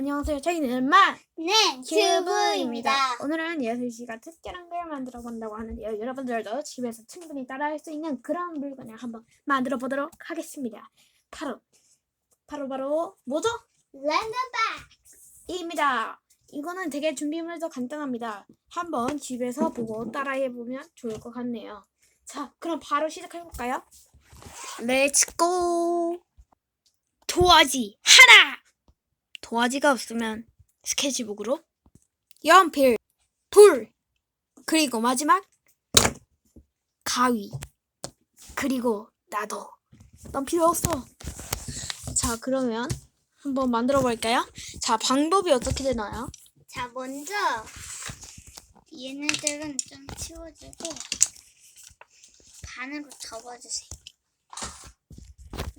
안녕하세요. 저희는 만 네, 큐브입니다. 오늘은 예슬 씨가 특별한 걸 만들어 본다고 하는데요. 여러분들도 집에서 충분히 따라할 수 있는 그런 물건을 한번 만들어 보도록 하겠습니다. 바로 바로 바로 뭐죠? 랜덤 박스. 입니다. 이거는 되게 준비물도 간단합니다. 한번 집에서 보고 따라해 보면 좋을 것 같네요. 자, 그럼 바로 시작해 볼까요? 렛츠고! 도화지 하나! 도화지가 없으면 스케치북으로 연필 둘 그리고 마지막 가위 그리고 나도 넌 필요 없어. 자, 그러면 한번 만들어 볼까요? 자, 방법이 어떻게 되나요? 자, 먼저 얘네들은 좀 치워주고 반으로 접어주세요.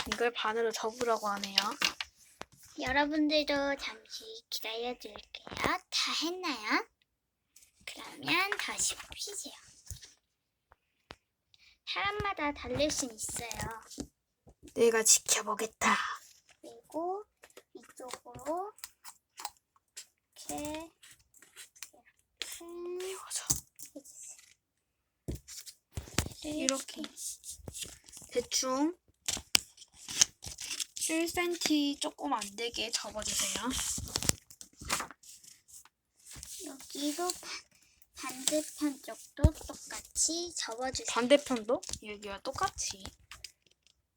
이걸 반으로 접으라고 하네요. 여러분들도 잠시 기다려 드릴게요. 다 했나요? 그러면 다시 펴세요. 사람마다 다를 순 있어요. 내가 지켜보겠다. 그리고 이쪽으로 이렇게 이렇게. 해주세요. 이렇게. 대충 1cm 조금 안 되게 접어주세요. 여기도 반- 반대편 쪽도 똑같이 접어주세요. 반대편도 여기와 똑같이.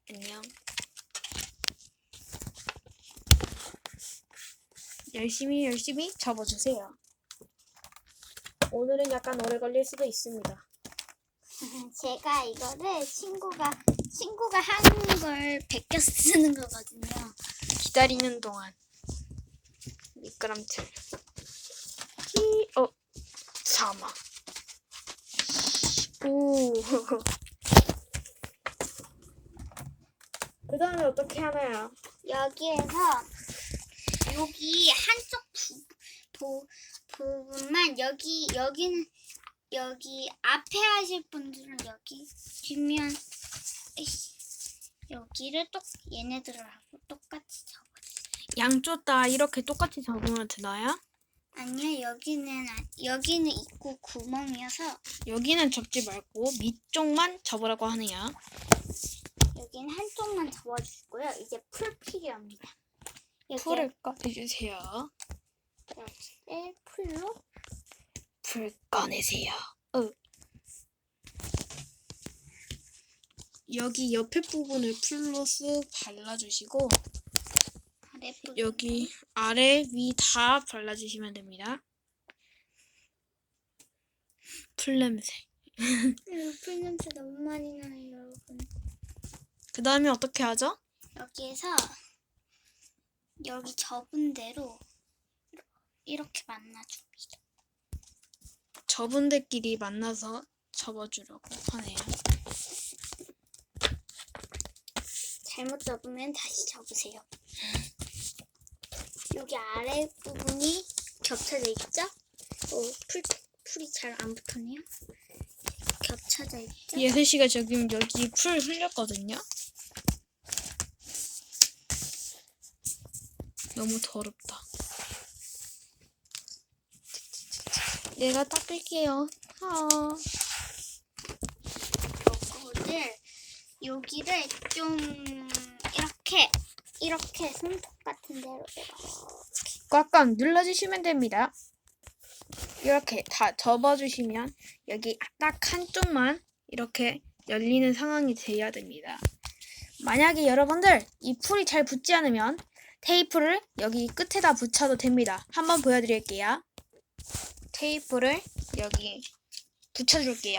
안녕. 열심히 열심히 접어주세요. 오늘은 약간 오래 걸릴 수도 있습니다. 제가 이거를 친구가 친구가 한 걸 베껴 쓰는 거거든요. 기다리는 동안 미끄럼틀 히, 어, 사마 오. 그 다음에 어떻게 하나요? 여기에서 여기 한쪽 부, 부, 부분만 여기 여기는 여기 앞에 하실 분들은 여기 뒷면 으이씨, 여기를 똑 얘네들을 하고 똑같이 접어주세요. 양쪽 다 이렇게 똑같이 접으면 되나요? 아니요 여기는 아- 여기는 입구 구멍이어서 여기는 접지 말고 밑쪽만 접으라고 하네요. 여기는 한쪽만 접어주시고요. 이제 풀 필요합니다. 여기 풀을 꺼내주세요. 풀로 풀 꺼내세요. 어. 여기 옆에 부분을 쓱 발라주시고 아랫부분 여기 아래 위 다 발라주시면 됩니다. 풀 냄새. 음, 풀 냄새 너무 많이 나요, 여러분. 그 다음에 어떻게 하죠? 여기에서 여기 접은 대로 이렇게 만나줍니다. 접은 데끼리 만나서 접어주려고 하네요. 잘못 접으면 다시 접으세요. 여기 아래 부분이 겹쳐져 있죠? 오, 풀, 풀이 잘 안 붙었네요. 겹쳐져 있죠? 예슬 씨가 지금 여기 풀 흘렸거든요. 너무 더럽다. 내가 닦을게요. 아. 요거를 여기를 좀 이렇게 이렇게 손톱 같은 데로 꽉꽉 눌러주시면 됩니다. 이렇게 다 접어주시면 여기 딱 한쪽만 이렇게 열리는 상황이 돼야 됩니다. 만약에 여러분들 이 풀이 잘 붙지 않으면 테이프를 여기 끝에다 붙여도 됩니다. 한번 보여드릴게요. 테이프를 여기 붙여줄게요.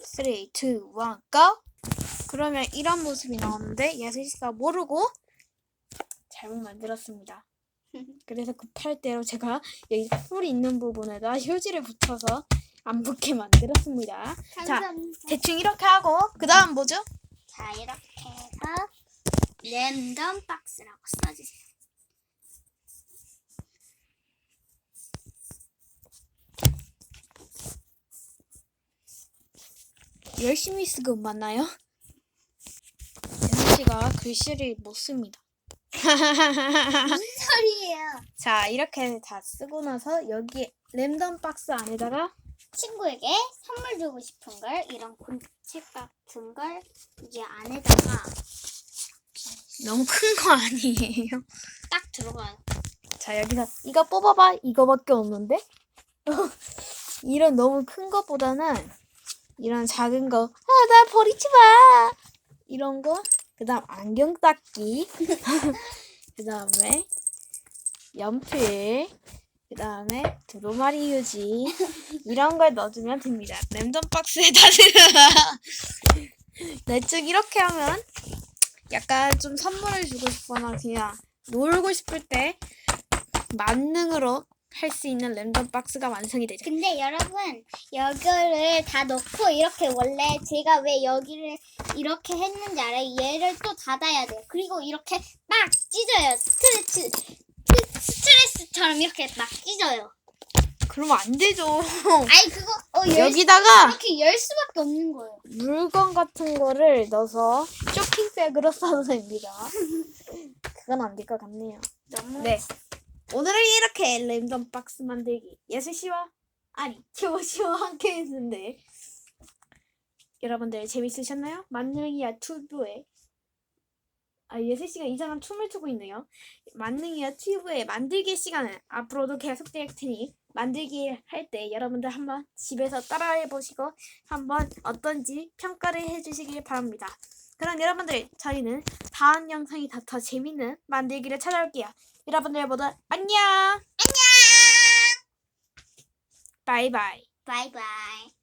3, 2, 1, go! 그러면 이런 모습이 나오는데 예슬씨가 모르고 잘못 만들었습니다. 그래서 급할 대로 제가 여기 풀이 있는 부분에다 휴지를 붙여서 안 붙게 만들었습니다. 감사합니다. 대충 이렇게 하고 그 다음 뭐죠? 자 이렇게 해서 랜덤 박스라고 써주세요. 열심히 쓰고 맞나요? 예슬씨가 글씨를 못 씁니다. 무슨 소리예요? 자 이렇게 다 쓰고 나서 여기 랜덤 박스 안에다가 친구에게 선물 주고 싶은 걸 이런 책 같은 걸 이제 안에다가 너무 큰 거 아니에요? 딱 들어가요. 자 여기서 이거 뽑아봐 이거밖에 없는데 이런 너무 큰 것보다는 이런 작은 거 아 나 버리지 마 이런 거 그 다음 안경 닦기. 그 다음에 연필. 그 다음에 두루마리 휴지. 이런 걸 넣어주면 됩니다. 랜덤 박스에 다 들어가. 대충 이렇게 하면 약간 좀 선물을 주고 싶거나 그냥 놀고 싶을 때 만능으로 할 수 있는 랜덤 박스가 완성이 되죠. 근데 여러분 여기를 다 넣고 이렇게 원래 제가 왜 여기를 이렇게 했는지 알아요? 얘를 또 닫아야 돼요. 그리고 이렇게 막 찢어요. 스트레스 스- 스트레스처럼 이렇게 막 찢어요. 그러면 안 되죠. 아니 그거 어, 열, 여기다가 이렇게 열 수밖에 없는 거예요. 물건 같은 거를 넣어서 쇼핑백으로 써도 됩니다. 그건 안 될 것 같네요. 너무 네. 오늘은 이렇게 랜덤 박스 만들기 예슬 씨와 아니 최호 씨와 함께 했는데 여러분들 재밌으셨나요? 만능이야 튜브에 아 예슬 씨가 이상한 춤을 추고 있네요. 만능이야 튜브의 만들기 시간은 앞으로도 계속될 테니 만들기 할 때 여러분들 한번 집에서 따라해 보시고 한번 어떤지 평가를 해주시길 바랍니다. 그럼 여러분들 저희는 다음 영상이 더, 더 재밌는 만들기를 찾아올게요. 여러분들 모두 안녕. 안녕. 바이바이. 바이바이.